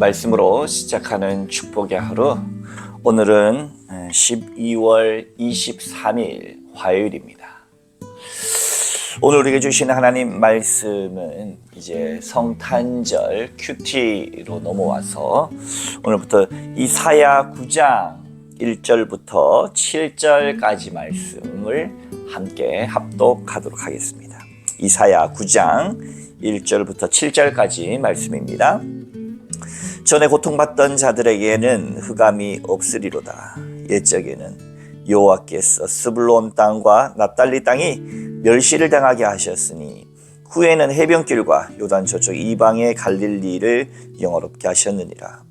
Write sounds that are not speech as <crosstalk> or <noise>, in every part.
말씀으로 시작하는 축복의 하루. 오늘은 12월 23일 화요일입니다. 오늘 우리에게 주신 하나님 말씀은 이제 성탄절 큐티로 넘어와서 오늘부터 이사야 9장 1절부터 7절까지 말씀을 함께 합독하도록 하겠습니다. 이사야 9장 1절부터 7절까지 말씀입니다. 전에 고통받던 자들에게는 흑암이 없으리로다. 옛적에는 여호와께서 스불론 땅과 납달리 땅이 멸시를 당하게 하셨으니 후에는 해변길과 요단 저쪽 이방의 갈릴리를 영어롭게 하셨느니라.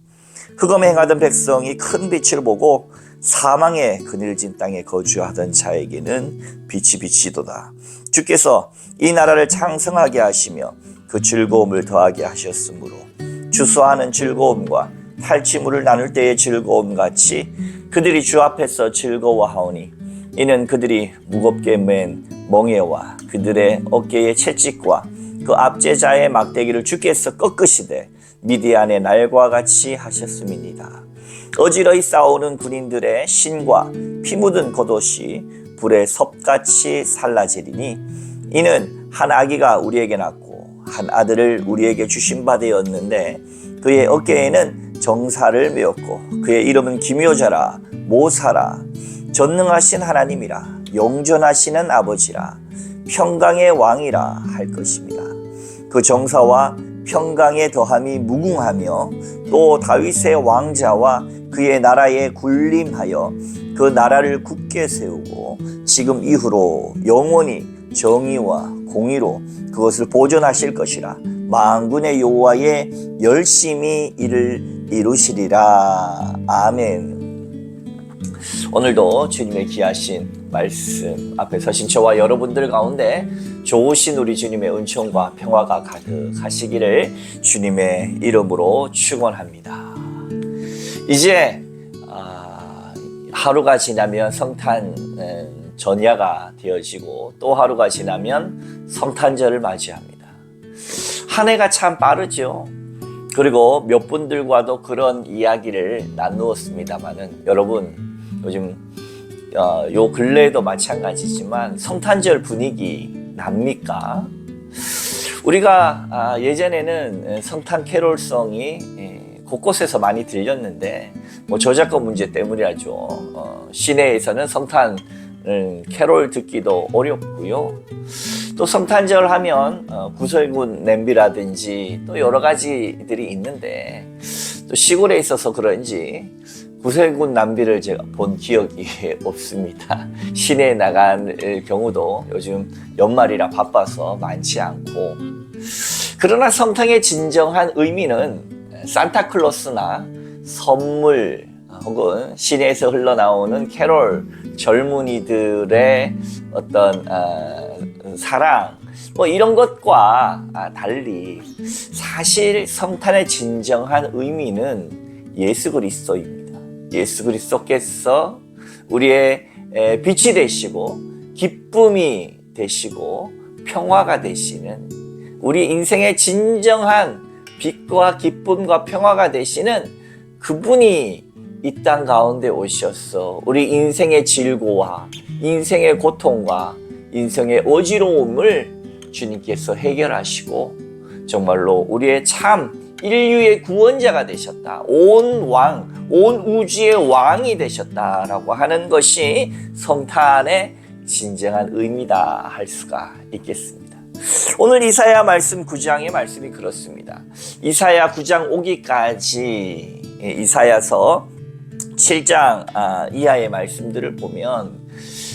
흑암에 행하던 백성이 큰 빛을 보고 사망의 그늘진 땅에 거주하던 자에게는 빛이 비치도다. 주께서 이 나라를 창성하게 하시며 그 즐거움을 더하게 하셨으므로 주소하는 즐거움과 탈취물을 나눌 때의 즐거움 같이 그들이 주 앞에서 즐거워하오니 이는 그들이 무겁게 맨 멍에와 그들의 어깨의 채찍과 그 압제자의 막대기를 주께서 꺾으시되 미디안의 날과 같이 하셨음이니이다. 어지러이 싸우는 군인들의 신과 피 묻은 겉옷이 불에 섭같이 살라지리니 이는 한 아기가 우리에게 낳고 한 아들을 우리에게 주신 바 되었는데 그의 어깨에는 정사를 메었고 그의 이름은 기묘자라 모사라 전능하신 하나님이라 영전하시는 아버지라 평강의 왕이라 할 것입니다. 그 정사와 평강의 더함이 무궁하며 또 다윗의 왕자와 그의 나라에 군림하여 그 나라를 굳게 세우고 지금 이후로 영원히 정의와 공의로 그것을 보존하실 것이라 만군의 여호와의 열심히 이를 이루시리라 아멘. 오늘도 주님의 귀하신 말씀 앞에 서신 저와 여러분들 가운데 좋으신 우리 주님의 은총과 평화가 가득하시기를 주님의 이름으로 축원합니다. 이제 아, 하루가 지나면 성탄 음, 전야가 되어지고 또 하루가 지나면 성탄절을 맞이합니다. 한 해가 참 빠르죠. 그리고 몇 분들과도 그런 이야기를 나누었습니다만은 여러분 요즘 어, 요 근래에도 마찬가지지만 성탄절 분위기 납니까? 우리가 아, 예전에는 성탄 캐롤성이 예, 곳곳에서 많이 들렸는데 뭐 저작권 문제 때문이라죠. 어, 시내에서는 성탄 음, 캐롤 듣기도 어렵고요. 또 성탄절 하면 어, 구설군 냄비라든지 또 여러 가지들이 있는데 또 시골에 있어서 그런지 구설군 남비를 제가 본 기억이 <laughs> 없습니다. 시내에 나간 경우도 요즘 연말이라 바빠서 많지 않고 그러나 성탄의 진정한 의미는 산타클로스나 선물 혹은 시내에서 흘러나오는 캐롤 젊은이들의 어떤 어, 사랑 뭐 이런 것과 달리 사실 성탄의 진정한 의미는 예수 그리스도입니다. 예수 그리스도께서 우리의 빛이 되시고 기쁨이 되시고 평화가 되시는 우리 인생의 진정한 빛과 기쁨과 평화가 되시는 그분이 이 땅 가운데 오셔서 우리 인생의 질고와 인생의 고통과 인생의 어지러움을 주님께서 해결하시고 정말로 우리의 참 인류의 구원자가 되셨다. 온 왕, 온 우주의 왕이 되셨다라고 하는 것이 성탄의 진정한 의미다 할 수가 있겠습니다. 오늘 이사야 말씀 9장의 말씀이 그렇습니다. 이사야 9장 오기까지 이사야서 7장 이하의 말씀들을 보면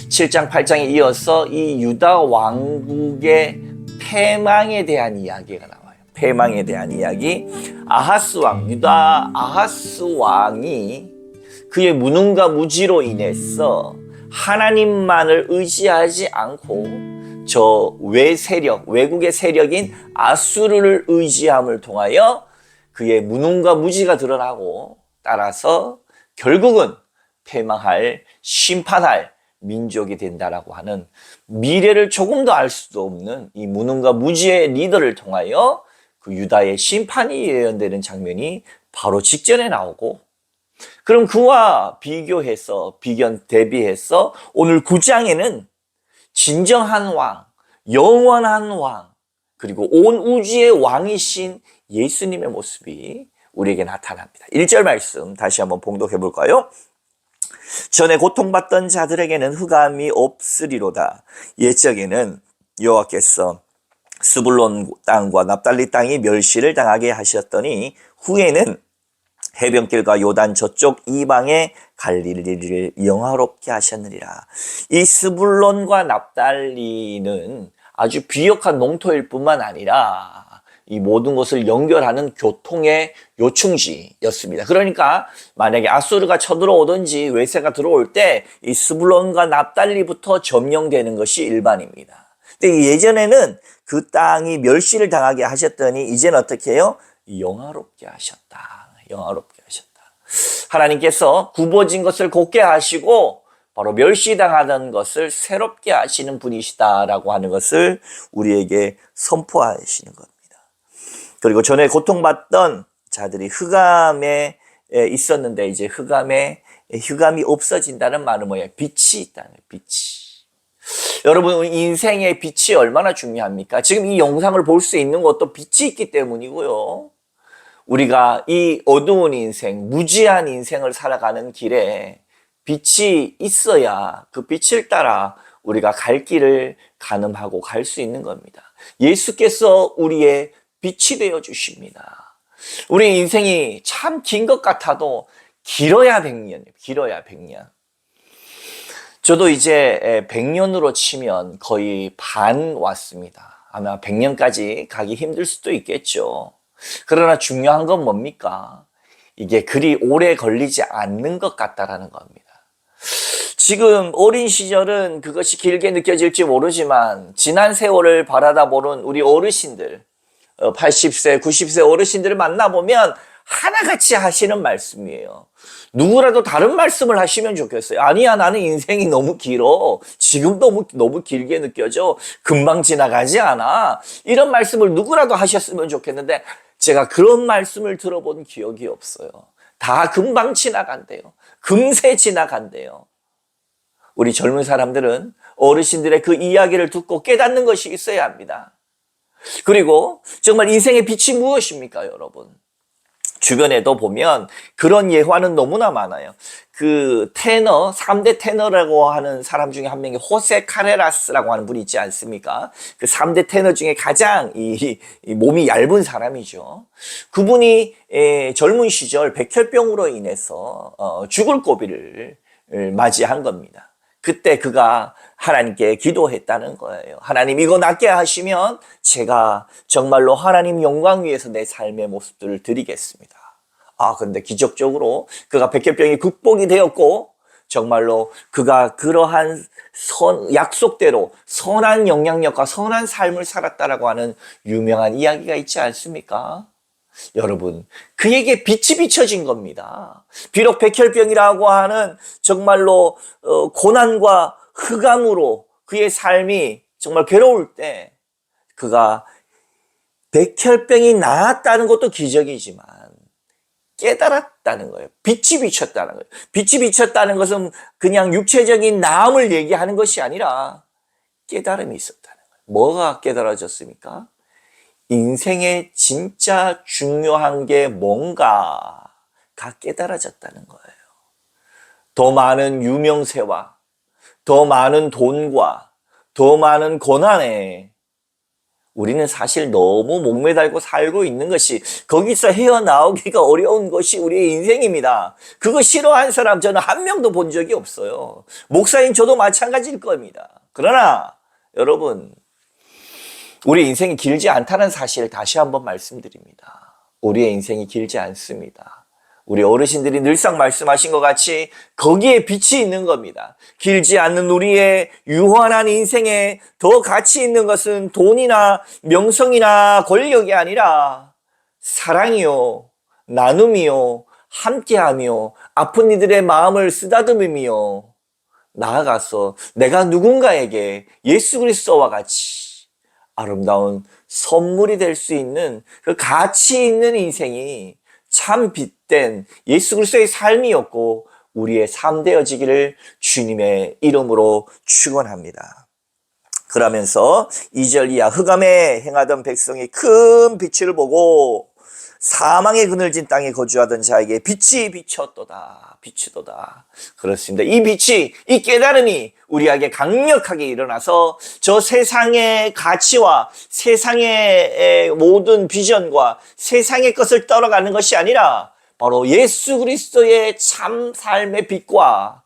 7장 8장에 이어서 이 유다 왕국의 패망에 대한 이야기가 나와요. 패망에 대한 이야기. 아하스 왕, 유다 아하스 왕이 그의 무능과 무지로 인해서 하나님만을 의지하지 않고 저 외 세력, 외국의 세력인 아수르를 의지함을 통하여 그의 무능과 무지가 드러나고 따라서 결국은 패망할 심판할 민족이 된다라고 하는 미래를 조금도 알 수도 없는 이 무능과 무지의 리더를 통하여 그 유다의 심판이 예언되는 장면이 바로 직전에 나오고 그럼 그와 비교해서 비견 대비해서 오늘 9장에는 진정한 왕, 영원한 왕, 그리고 온 우주의 왕이신 예수님의 모습이 우리에게 나타납니다. 1절 말씀 다시 한번 봉독해 볼까요? 전에 고통받던 자들에게는 흑암이 없으리로다. 옛적에는 여호와께서 스불론 땅과 납달리 땅이 멸시를 당하게 하셨더니 후에는 해변길과 요단 저쪽 이방의 갈릴리를 영화롭게 하셨느니라. 이 스불론과 납달리는 아주 비역한 농토일 뿐만 아니라 이 모든 것을 연결하는 교통의 요충지였습니다. 그러니까 만약에 아수르가 쳐들어오든지 외세가 들어올 때 이 스불론과 납달리부터 점령되는 것이 일반입니다. 근데 예전에는 그 땅이 멸시를 당하게 하셨더니 이제는 어떻게 해요? 영화롭게 하셨다. 영화롭게 하셨다. 하나님께서 굽어진 것을 곱게 하시고 바로 멸시당하던 것을 새롭게 하시는 분이시다라고 하는 것을 우리에게 선포하시는 겁니다. 그리고 전에 고통받던 자들이 흑암에 있었는데 이제 흑암에 흑암이 없어진다는 말은 뭐예요? 빛이 있다는 거예요. 빛이. 여러분 인생의 빛이 얼마나 중요합니까? 지금 이 영상을 볼 수 있는 것도 빛이 있기 때문이고요. 우리가 이 어두운 인생, 무지한 인생을 살아가는 길에 빛이 있어야 그 빛을 따라 우리가 갈 길을 가늠하고 갈 수 있는 겁니다. 예수께서 우리의 빛이 되어 주십니다. 우리 인생이 참 긴 것 같아도 길어야 100년, 길어야 100년. 저도 이제 100년으로 치면 거의 반 왔습니다. 아마 100년까지 가기 힘들 수도 있겠죠. 그러나 중요한 건 뭡니까? 이게 그리 오래 걸리지 않는 것 같다라는 겁니다. 지금 어린 시절은 그것이 길게 느껴질지 모르지만 지난 세월을 바라다 보는 우리 어르신들, 80세, 90세 어르신들을 만나보면 하나같이 하시는 말씀이에요. 누구라도 다른 말씀을 하시면 좋겠어요. 아니야, 나는 인생이 너무 길어. 지금 너무, 너무 길게 느껴져. 금방 지나가지 않아. 이런 말씀을 누구라도 하셨으면 좋겠는데, 제가 그런 말씀을 들어본 기억이 없어요. 다 금방 지나간대요. 금세 지나간대요. 우리 젊은 사람들은 어르신들의 그 이야기를 듣고 깨닫는 것이 있어야 합니다. 그리고 정말 인생의 빛이 무엇입니까, 여러분? 주변에도 보면 그런 예화는 너무나 많아요. 그 테너, 3대 테너라고 하는 사람 중에 한 명이 호세 카레라스라고 하는 분이 있지 않습니까? 그 3대 테너 중에 가장 이, 이 몸이 얇은 사람이죠. 그분이 에, 젊은 시절 백혈병으로 인해서 어, 죽을 고비를 맞이한 겁니다. 그때 그가 하나님께 기도했다는 거예요. 하나님 이거 낫게 하시면 제가 정말로 하나님 영광 위해서 내 삶의 모습들을 드리겠습니다. 아, 근데 기적적으로 그가 백혈병이 극복이 되었고 정말로 그가 그러한 선, 약속대로 선한 영향력과 선한 삶을 살았다라고 하는 유명한 이야기가 있지 않습니까? 여러분, 그에게 빛이 비춰진 겁니다. 비록 백혈병이라고 하는 정말로 어, 고난과 흑암으로 그의 삶이 정말 괴로울 때 그가 백혈병이 나았다는 것도 기적이지만 깨달았다는 거예요. 빛이 비쳤다는 거예요. 빛이 비쳤다는 것은 그냥 육체적인 나음을 얘기하는 것이 아니라 깨달음이 있었다는 거예요. 뭐가 깨달아졌습니까? 인생의 진짜 중요한 게 뭔가가 깨달아졌다는 거예요. 더 많은 유명세와 더 많은 돈과 더 많은 고난에 우리는 사실 너무 목매달고 살고 있는 것이 거기서 헤어나오기가 <laughs> 어려운 것이 우리의 인생입니다. 그거 싫어하는 사람 저는 한 명도 본 적이 없어요. 목사인 저도 마찬가지일 겁니다. 그러나 여러분 우리 인생이 길지 않다는 사실을 다시 한번 말씀드립니다. 우리의 인생이 길지 않습니다. 우리 어르신들이 늘상 말씀하신 것 같이 거기에 빛이 있는 겁니다. 길지 않는 우리의 유한한 인생에 더 가치 있는 것은 돈이나 명성이나 권력이 아니라 사랑이요, 나눔이요, 함께하며 아픈 이들의 마음을 쓰다듬으며 나아가서 내가 누군가에게 예수 그리스도와 같이 아름다운 선물이 될 수 있는 그 가치 있는 인생이 참 빛된 예수 그리스도의 삶이었고 우리의 삶 되어지기를 주님의 이름으로 축원합니다. 그러면서 2절 이하 흑암에 행하던 백성이 큰 빛을 보고 사망의 그늘진 땅에 거주하던 자에게 빛이 비쳤도다. 비치도다. 그렇습니다. 이 빛이, 이 깨달음이 우리에게 강력하게 일어나서 저 세상의 가치와 세상의 모든 비전과 세상의 것을 떨어가는 것이 아니라 바로 예수 그리스도의 참 삶의 빛과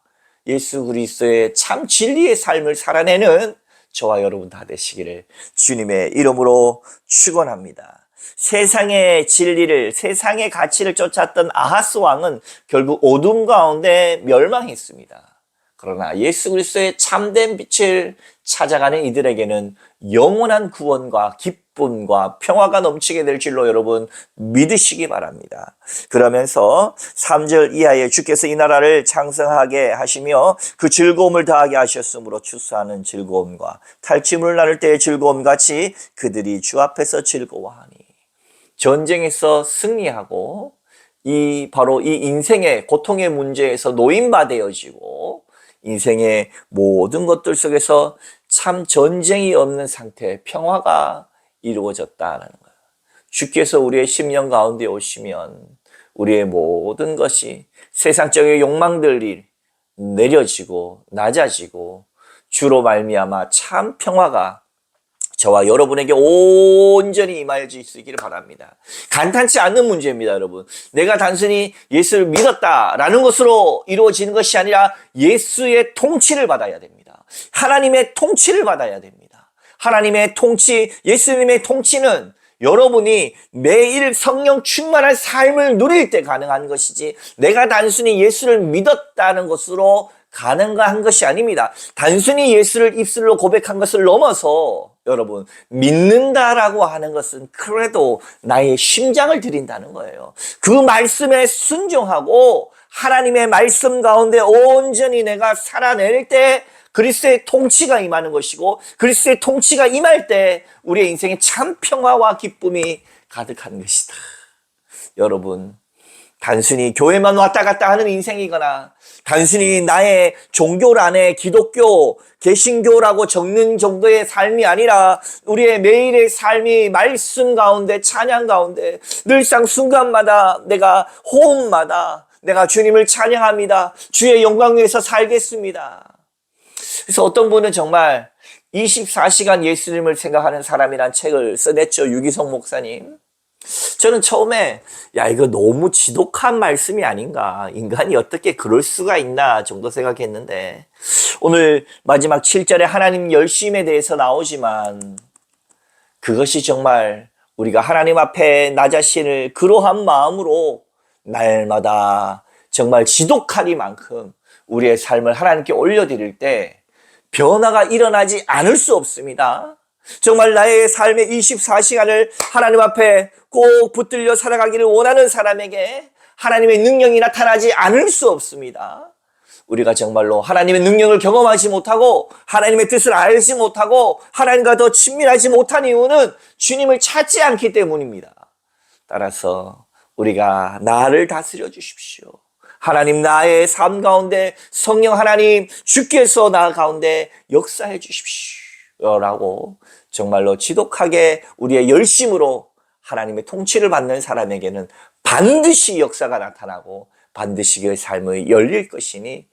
예수 그리스도의 참 진리의 삶을 살아내는 저와 여러분 다 되시기를 주님의 이름으로 축원합니다. 세상의 진리를 세상의 가치를 쫓았던 아하스 왕은 결국 어둠 가운데 멸망했습니다. 그러나 예수 그리스도의 참된 빛을 찾아가는 이들에게는 영원한 구원과 기쁨과 평화가 넘치게 될 줄로 여러분 믿으시기 바랍니다. 그러면서 3절 이하에 주께서 이 나라를 창성하게 하시며 그 즐거움을 다하게 하셨으므로 추수하는 즐거움과 탈취물 나눌 때의 즐거움 같이 그들이 주 앞에서 즐거워하니 전쟁에서 승리하고 이 바로 이 인생의 고통의 문제에서 노인바되어지고 인생의 모든 것들 속에서 참 전쟁이 없는 상태, 평화가 이루어졌다는 거예요. 주께서 우리의 심령 가운데 오시면 우리의 모든 것이 세상적인 욕망들이 내려지고 낮아지고 주로 말미암아 참 평화가 저와 여러분에게 온전히 임하여 주시기를 바랍니다. 간단치 않은 문제입니다, 여러분. 내가 단순히 예수를 믿었다라는 것으로 이루어지는 것이 아니라 예수의 통치를 받아야 됩니다. 하나님의 통치를 받아야 됩니다. 하나님의 통치, 예수님의 통치는 여러분이 매일 성령 충만한 삶을 누릴 때 가능한 것이지 내가 단순히 예수를 믿었다는 것으로 가능한 것이 아닙니다. 단순히 예수를 입술로 고백한 것을 넘어서 여러분 믿는다라고 하는 것은 그래도 나의 심장을 드린다는 거예요. 그 말씀에 순종하고 하나님의 말씀 가운데 온전히 내가 살아낼 때 그리스도의 통치가 임하는 것이고 그리스도의 통치가 임할 때 우리의 인생에 참 평화와 기쁨이 가득한 것이다. 여러분 단순히 교회만 왔다 갔다 하는 인생이거나 단순히 나의 종교 안에 기독교, 개신교라고 적는 정도의 삶이 아니라 우리의 매일의 삶이 말씀 가운데 찬양 가운데 늘상 순간마다 내가 호흡마다 내가 주님을 찬양합니다. 주의 영광 위에서 살겠습니다. 그래서 어떤 분은 정말 24시간 예수님을 생각하는 사람이란 책을 써냈죠. 유기성 목사님. 저는 처음에 야 이거 너무 지독한 말씀이 아닌가 인간이 어떻게 그럴 수가 있나 정도 생각했는데 오늘 마지막 7절에 하나님 열심에 대해서 나오지만 그것이 정말 우리가 하나님 앞에 나 자신을 그러한 마음으로 날마다 정말 지독하리만큼 우리의 삶을 하나님께 올려드릴 때 변화가 일어나지 않을 수 없습니다. 정말 나의 삶의 24시간을 하나님 앞에 꼭 붙들려 살아가기를 원하는 사람에게 하나님의 능력이 나타나지 않을 수 없습니다. 우리가 정말로 하나님의 능력을 경험하지 못하고 하나님의 뜻을 알지 못하고 하나님과 더 친밀하지 못한 이유는 주님을 찾지 않기 때문입니다. 따라서 우리가 나를 다스려 주십시오. 하나님 나의 삶 가운데 성령 하나님 주께서 나 가운데 역사해 주십시오. 라고 정말로 지독하게 우리의 열심으로 하나님의 통치를 받는 사람에게는 반드시 역사가 나타나고 반드시 그의 삶이 열릴 것이니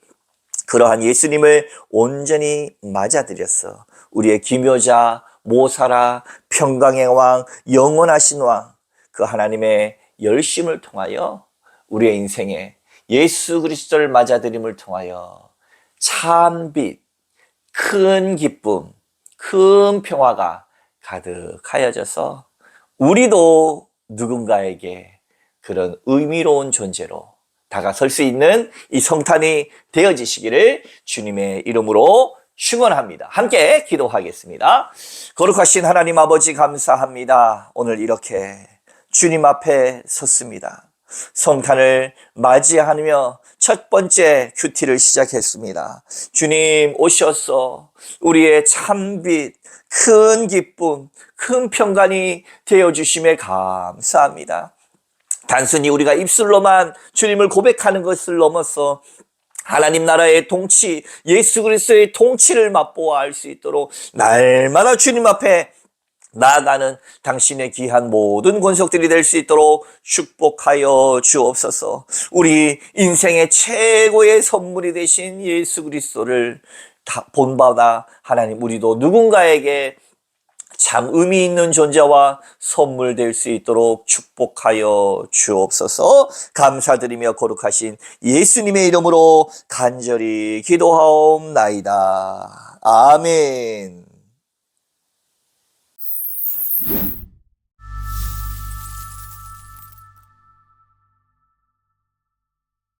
그러한 예수님을 온전히 맞아들였어. 우리의 기묘자, 모사라, 평강의 왕, 영원하신 왕, 그 하나님의 열심을 통하여 우리의 인생에 예수 그리스도를 맞아들임을 통하여 참 빛, 큰 기쁨, 큰 평화가 가득하여져서 우리도 누군가에게 그런 의미로운 존재로 다가설 수 있는 이 성탄이 되어지시기를 주님의 이름으로 축원합니다. 함께 기도하겠습니다. 거룩하신 하나님 아버지 감사합니다. 오늘 이렇게 주님 앞에 섰습니다. 성탄을 맞이하며 첫 번째 큐티를 시작했습니다. 주님 오셔서 우리의 참빛, 큰 기쁨, 큰 평간이 되어 주심에 감사합니다. 단순히 우리가 입술로만 주님을 고백하는 것을 넘어서 하나님 나라의 통치, 예수 그리스도의 통치를 맛보아 알 수 있도록 날마다 주님 앞에 나아가는 당신의 귀한 모든 권속들이 될 수 있도록 축복하여 주옵소서. 우리 인생의 최고의 선물이 되신 예수 그리스도를 다 본받아 하나님 우리도 누군가에게 참 의미 있는 존재와 선물 될 수 있도록 축복하여 주옵소서 감사드리며 거룩하신 예수님의 이름으로 간절히 기도하옵나이다. 아멘. Thank you.